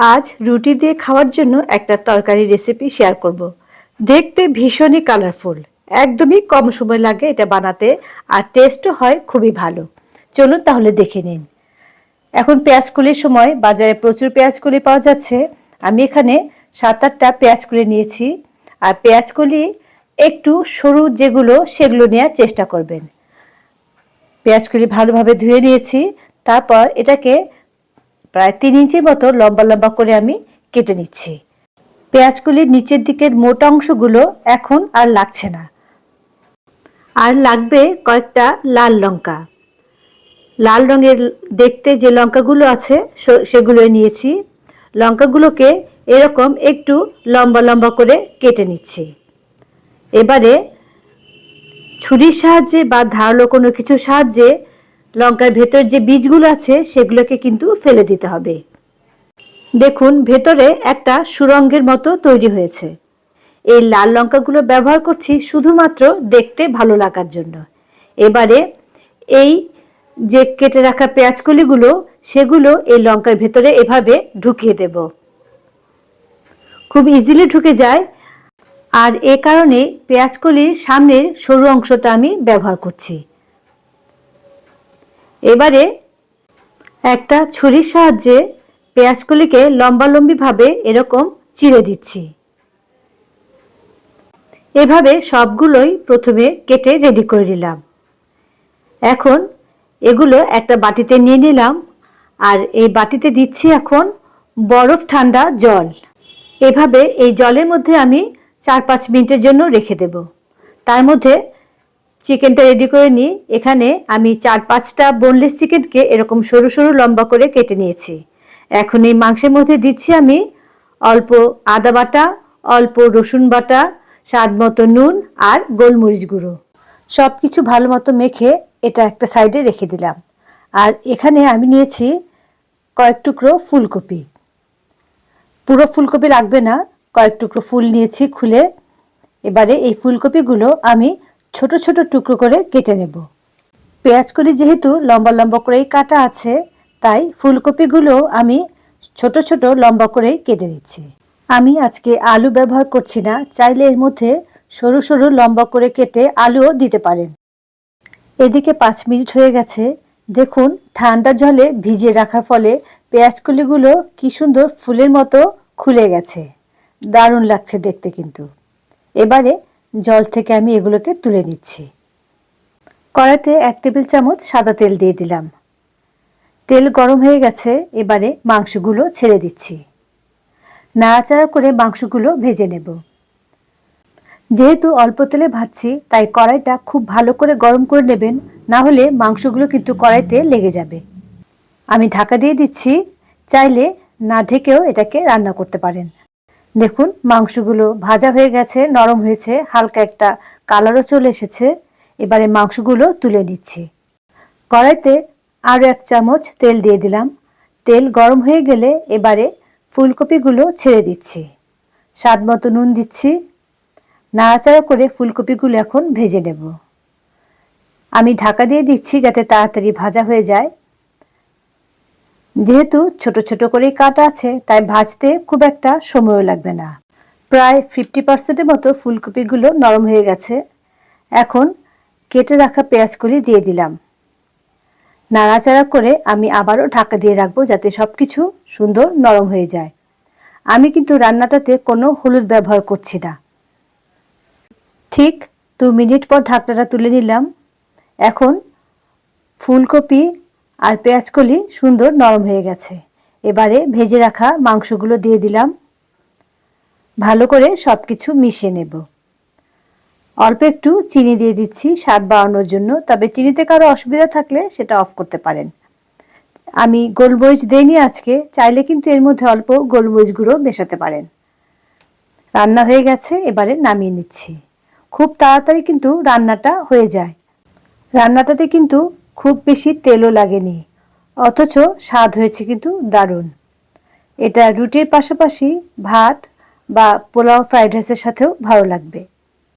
আজ রুটি দিয়ে খাওয়ার জন্য একটা তরকারি রেসিপি শেয়ার করব। দেখতে ভীষণই কালারফুল একদমই কম সময় লাগে এটা বানাতে আর টেস্টও হয় খুবই ভালো। চলুন তাহলে দেখে নিন। এখন পেঁয়াজকলির সময় বাজারে প্রচুর পেঁয়াজকলি পাওয়া যাচ্ছে। আমি এখানে সাত আটটা পেঁয়াজকলি নিয়েছি আর পেঁয়াজকলি একটু সরু যেগুলো সেগুলো নেওয়ার চেষ্টা করবেন। পেঁয়াজকলি ভালোভাবে ধুয়ে নিয়েছি। তারপর এটাকে প্রায় তিন ইঞ্চির মতো লম্বা লম্বা করে আমি কেটে নিচ্ছি। পেঁয়াজগুলির নিচের দিকের মোটা অংশগুলো এখন আর লাগছে না। আর লাগবে কয়েকটা লাল লঙ্কা। লাল রঙের দেখতে যে লঙ্কাগুলো আছে সেগুলো নিয়েছি। লঙ্কাগুলোকে এরকম একটু লম্বা লম্বা করে কেটে নিচ্ছি। এবারে ছুরির সাহায্যে বা ধারালো কোনো কিছু সাহায্যে লঙ্কার ভেতর যে বীজগুলো আছে, সেগুলোকে কিন্তু ফেলে দিতে হবে। দেখুন, ভেতরে একটা সুরঙ্গের মতো তৈরি হয়েছে। এই লাল লঙ্কাগুলো ব্যবহার করছি শুধুমাত্র দেখতে ভালো লাগার জন্য। এবারে এই যে কেটে রাখা পেঁয়াজকলিগুলো, সেগুলো এই লঙ্কার ভেতরে এভাবে ঢুকিয়ে দেব। খুব ইজিলি ঢুকে যায়। আর এ কারণে পেঁয়াজকলির সামনের সরু অংশটা আমি ব্যবহার করছি। এবারে একটা ছুরির সাহায্যে পেঁয়াজগুলিকে লম্বালম্বিভাবে এরকম চিড়ে দিচ্ছি। এভাবে সবগুলোই প্রথমে কেটে রেডি করে নিলাম। এখন এগুলো একটা বাটিতে নিয়ে নিলাম আর এই বাটিতে দিচ্ছি এখন বরফ ঠান্ডা জল। এভাবে এই জলের মধ্যে আমি চার পাঁচ মিনিটের জন্য রেখে দেব। তার মধ্যে চিকেনটা রেডি করে নিই। এখানে আমি চার পাঁচটা বোনলেস চিকেনকে এরকম সরু সরু লম্বা করে কেটে নিয়েছি। এখন এই মাংসের মধ্যে দিচ্ছি আমি অল্প আদা বাটা, অল্প রসুন বাটা, স্বাদ মতো নুন আর গোলমরিচ গুঁড়ো। সব কিছু ভালো মতো মেখে এটা একটা সাইডে রেখে দিলাম। আর এখানে আমি নিয়েছি কয়েক টুকরো ফুলকপি। পুরো ফুলকপি লাগবে না, কয়েক টুকরো ফুল নিয়েছি খুলে। এবারে এই ফুলকপিগুলো আমি ছোট ছোট টুকরো করে কেটে নেব। পেঁয়াজ কলি যেহেতু লম্বা লম্বা করেই কাটা আছে, তাই ফুলকপিগুলো আমি ছোট ছোট লম্বা করেই কেটে নিচ্ছি। আমি আজকে আলু ব্যবহার করছি না, চাইলে এর মধ্যে সরু সরু লম্বা করে কেটে আলুও দিতে পারেন। এদিকে পাঁচ মিনিট হয়ে গেছে। দেখুন, ঠান্ডা জলে ভিজিয়ে রাখার ফলে পেঁয়াজকলিগুলো কি সুন্দর ফুলের মতো খুলে গেছে। দারুণ লাগছে দেখতে কিন্তু। এবারে জল থেকে আমি এগুলোকে তুলে নিচ্ছি। কড়াইতে এক টেবিল চামচ সাদা তেল দিয়ে দিলাম। তেল গরম হয়ে গেছে, এবারে মাংসগুলো ছেড়ে দিচ্ছি। নাড়াচাড়া করে মাংসগুলো ভেজে নেব। যেহেতু অল্প তেলে ভাজছি, তাই কড়াইটা খুব ভালো করে গরম করে নেবেন, না হলে মাংসগুলো কিন্তু কড়াইতে লেগে যাবে। আমি ঢাকা দিয়ে দিচ্ছি, চাইলে না ঢেকেও এটাকে রান্না করতে পারেন। দেখুন, মাংসগুলো ভাজা হয়ে গেছে, নরম হয়েছে, হালকা একটা কালারও চলে এসেছে। এবারে মাংসগুলো তুলে নিচ্ছি। কড়াইতে আরও এক চামচ তেল দিয়ে দিলাম। তেল গরম হয়ে গেলে এবারে ফুলকপিগুলো ছেড়ে দিচ্ছি। স্বাদ মতো নুন দিচ্ছি। নাড়াচাড়া করে ফুলকপিগুলো এখন ভেজে নেব। আমি ঢাকা দিয়ে দিচ্ছি যাতে তাড়াতাড়ি ভাজা হয়ে যায়। যেহেতু ছোট ছোট করেই কাটা আছে, তাই ভাজতে খুব একটা সময়ও লাগবে না। প্রায় ফিফটি পার্সেন্টের মতো ফুলকপিগুলো নরম হয়ে গেছে। এখন কেটে রাখা পেঁয়াজগুলি দিয়ে দিলাম। নাড়াচাড়া করে আমি আবারও ঢাকা দিয়ে রাখব যাতে সব কিছু সুন্দর নরম হয়ে যায়। আমি কিন্তু রান্নাটাতে কোনো হলুদ ব্যবহার করছি না। ঠিক দু মিনিট পর ঢাকনাটা তুলে নিলাম। এখন ফুলকপি আর পেঁয়াজকলি সুন্দর নরম হয়ে গেছে। এবারে ভেজে রাখা মাংসগুলো দিয়ে দিলাম। ভালো করে সব কিছু মিশিয়ে নেব। অল্প একটু চিনি দিয়ে দিচ্ছি স্বাদ বাড়ানোর জন্য, তবে চিনিতে কারও অসুবিধা থাকলে সেটা অফ করতে পারেন। আমি গোলমরিচ দিইনি আজকে, চাইলে কিন্তু এর মধ্যে অল্প গোলমরিচ গুঁড়ো মেশাতে পারেন। রান্না হয়ে গেছে, এবারে নামিয়ে নিচ্ছি। খুব তাড়াতাড়ি কিন্তু রান্নাটা হয়ে যায়। রান্নাটাতে কিন্তু খুব বেশি তেলও লাগেনি, অথচ স্বাদ হয়েছে কিন্তু দারুণ। এটা রুটির পাশাপাশি ভাত বা পোলাও ফ্রাইড রাইসের সাথেও ভালো লাগবে।